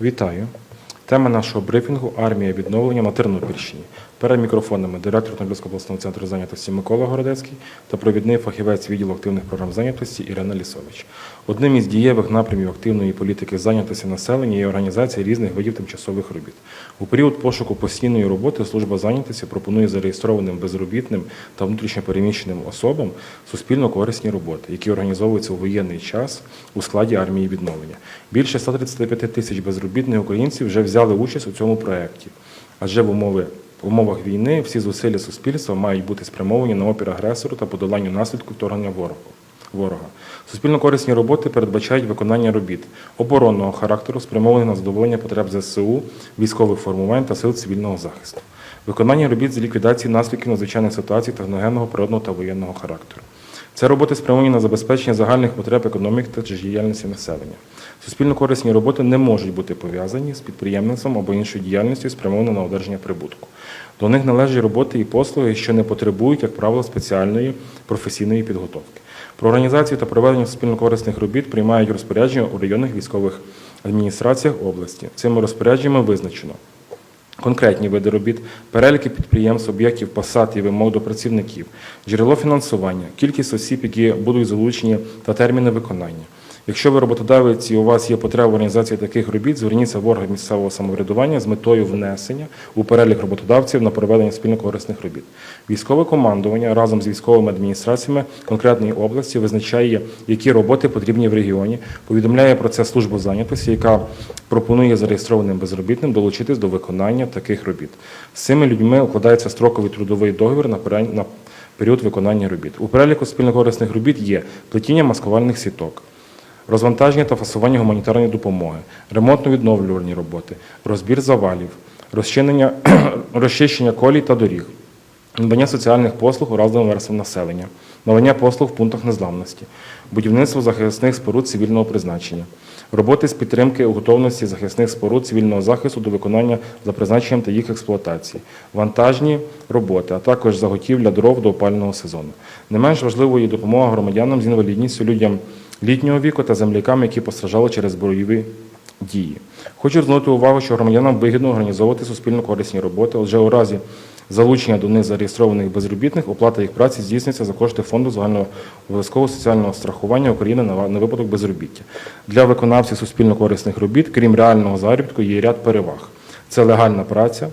Вітаю. Тема нашого брифінгу Армія відновлення на Тернопільщині. Перед мікрофонами директор Тернопільського обласного центру зайнятості Микола Городецький та провідний фахівець відділу активних програм зайнятості Ірина Лісович. Одним із дієвих напрямів активної політики зайнятості населення є організація різних видів тимчасових робіт. У період пошуку постійної роботи служба зайнятості пропонує зареєстрованим безробітним та внутрішньопереміщеним особам суспільно корисні роботи, які організовуються у воєнний час у складі армії відновлення. Більше 135 тисяч безробітних українців вже взяли участь у цьому проєкті, адже в умови в умовах війни всі зусилля суспільства мають бути спрямовані на опір агресору та подоланню наслідків вторгнення ворогу. Ворога суспільно корисні роботи передбачають виконання робіт оборонного характеру, спрямованих на задоволення потреб ЗСУ, військових формувань та сил цивільного захисту, виконання робіт з ліквідації наслідків надзвичайних ситуацій техногенного, природного та воєнного характеру. Це роботи спрямовані на забезпечення загальних потреб економіки та життєдіяльності населення. Суспільно корисні роботи не можуть бути пов'язані з підприємництвом або іншою діяльністю, спрямованою на одержання прибутку. До них належать роботи і послуги, що не потребують, як правило, спеціальної професійної підготовки. Про організацію та проведення суспільно-корисних робіт приймають розпорядження у районних військових адміністраціях області. Цими розпорядженнями визначено конкретні види робіт, переліки підприємств, об'єктів, посад і вимог до працівників, джерело фінансування, кількість осіб, які будуть залучені та терміни виконання. Якщо ви роботодавець і у вас є потреба в організації таких робіт, зверніться в орган місцевого самоврядування з метою внесення у перелік роботодавців на проведення спільно-корисних робіт. Військове командування разом з військовими адміністраціями конкретної області визначає, які роботи потрібні в регіоні, повідомляє про це службу зайнятості, яка пропонує зареєстрованим безробітним долучитись до виконання таких робіт. З цими людьми укладається строковий трудовий договір на період виконання робіт. У переліку спільно-корисних робіт є плетіння маскувальних сіток розвантаження та фасування гуманітарної допомоги, ремонтно-відновлювальні роботи, розбір завалів, розчищення колій та доріг, надання соціальних послуг уразливим верствам населення, надання послуг в пунктах незламності, будівництво захисних споруд цивільного призначення, роботи з підтримки готовності захисних споруд цивільного захисту до виконання за призначенням та їх експлуатації, вантажні роботи, а також заготівля дров до опального сезону. Не менш важливою є допомога громадянам з інвалідністю, людям літнього віку та землякам, які постраждали через бойові дії. Хочу звернути увагу, що громадянам вигідно організовувати суспільно корисні роботи, отже, у разі залучення до них зареєстрованих безробітних, оплата їх праці здійснюється за кошти фонду загального обов'язкового соціального страхування України на випадок безробіття. Для виконавців суспільно корисних робіт, крім реального заробітку, є ряд переваг. Це легальна праця.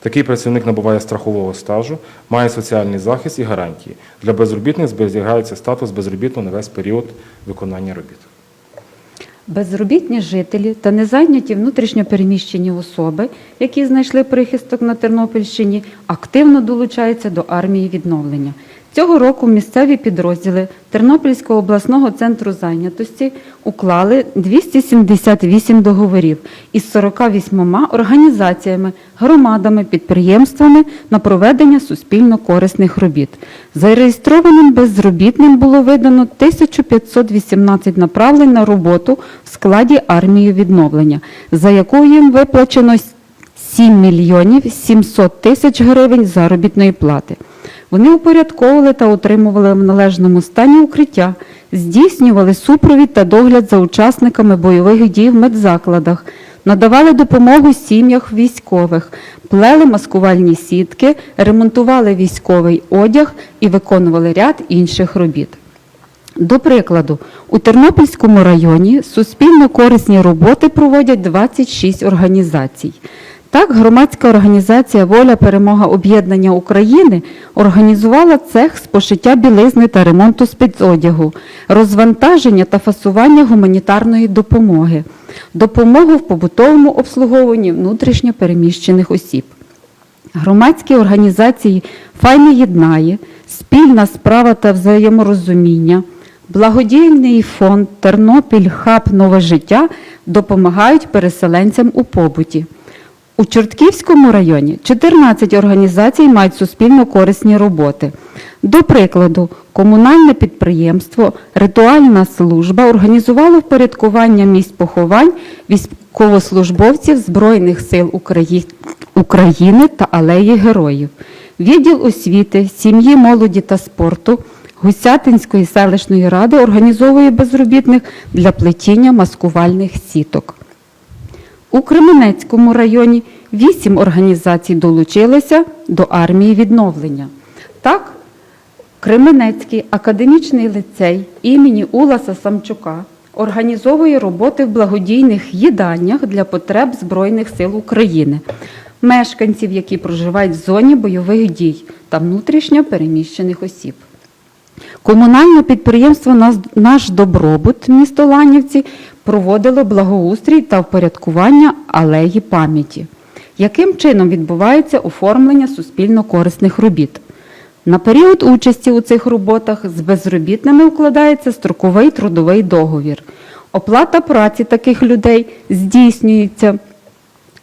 Такий працівник набуває страхового стажу, має соціальний захист і гарантії. Для безробітних зберігається статус безробітного на весь період виконання робіт. Безробітні жителі та незайняті внутрішньопереміщені особи, які знайшли прихисток на Тернопільщині, активно долучаються до армії відновлення. Цього року місцеві підрозділи Тернопільського обласного центру зайнятості уклали 278 договорів із 48 організаціями, громадами, підприємствами на проведення суспільно корисних робіт. Зареєстрованим безробітним було видано 1518 направлень на роботу в складі армії відновлення, за якою їм виплачено 7 мільйонів 700 тисяч гривень заробітної плати. Вони упорядковували та утримували в належному стані укриття, здійснювали супровід та догляд за учасниками бойових дій в медзакладах, надавали допомогу сім'ях військових, плели маскувальні сітки, ремонтували військовий одяг і виконували ряд інших робіт. До прикладу, у Тернопільському районі суспільно корисні роботи проводять 26 організацій. Так, громадська організація Воля Перемога Об'єднання України організувала цех з пошиття білизни та ремонту спецодягу, розвантаження та фасування гуманітарної допомоги, допомогу в побутовому обслуговуванні внутрішньо переміщених осіб. Громадські організації Файне єднає, спільна справа та взаєморозуміння, благодійний фонд Тернопіль Хаб Нове життя допомагають переселенцям у побуті. У Чортківському районі 14 організацій мають суспільно корисні роботи. До прикладу, комунальне підприємство Ритуальна служба організувало впорядкування місць поховань військовослужбовців Збройних сил України та алеї героїв. Відділ освіти, сім'ї, молоді та спорту Гусятинської селищної ради організовує безробітних для плетіння маскувальних сіток. У Кременецькому районі вісім організацій долучилися до армії відновлення. Так, Кременецький академічний лицей імені Уласа Самчука організовує роботи в благодійних їдальнях для потреб Збройних сил України, мешканців, які проживають в зоні бойових дій та внутрішньо переміщених осіб. Комунальне підприємство «Наш- добробут місто Ланівці проводило благоустрій та впорядкування алеї пам'яті. Яким чином відбувається оформлення суспільно корисних робіт? На період участі у цих роботах з безробітними укладається строковий трудовий договір. Оплата праці таких людей здійснюється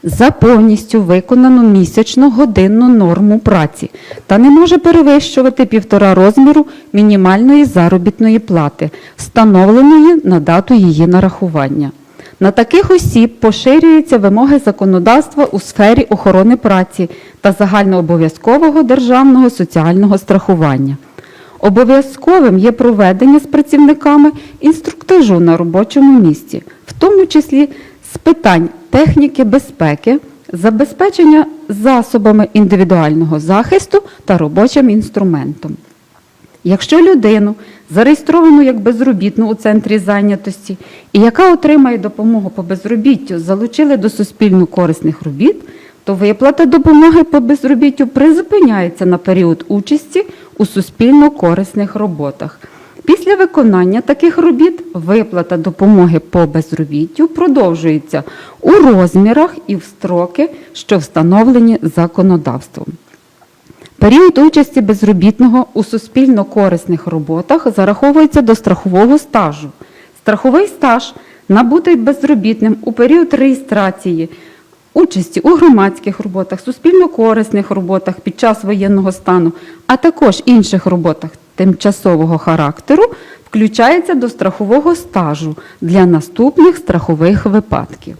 за повністю виконану місячну годинну норму праці та не може перевищувати півтора розміру мінімальної заробітної плати, встановленої на дату її нарахування. На таких осіб поширюються вимоги законодавства у сфері охорони праці та загальнообов'язкового державного соціального страхування. Обов'язковим є проведення з працівниками інструктажу на робочому місці, в тому числі з питань техніки безпеки, забезпечення засобами індивідуального захисту та робочим інструментом. Якщо людину, зареєстровану як безробітну у центрі зайнятості і яка отримає допомогу по безробіттю, залучили до суспільно корисних робіт, то виплата допомоги по безробіттю призупиняється на період участі у суспільно корисних роботах. Після виконання таких робіт виплата допомоги по безробіттю продовжується у розмірах і в строки, що встановлені законодавством. Період участі безробітного у суспільно корисних роботах зараховується до страхового стажу. Страховий стаж набутий безробітним у період реєстрації, участі у громадських роботах, суспільно корисних роботах під час воєнного стану, а також інших роботах тимчасового характеру, включається до страхового стажу для наступних страхових випадків.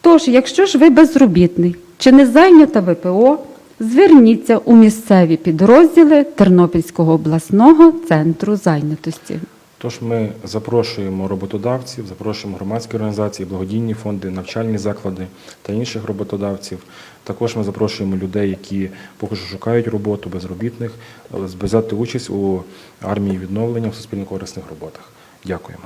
Тож, якщо ж ви безробітний чи не зайнята ВПО, зверніться у місцеві підрозділи Тернопільського обласного центру зайнятості. Тож ми запрошуємо роботодавців, запрошуємо громадські організації, благодійні фонди, навчальні заклади та інших роботодавців. Також ми запрошуємо людей, які поки що шукають роботу, безробітних, взяти участь у армії відновлення в суспільно корисних роботах. Дякуємо.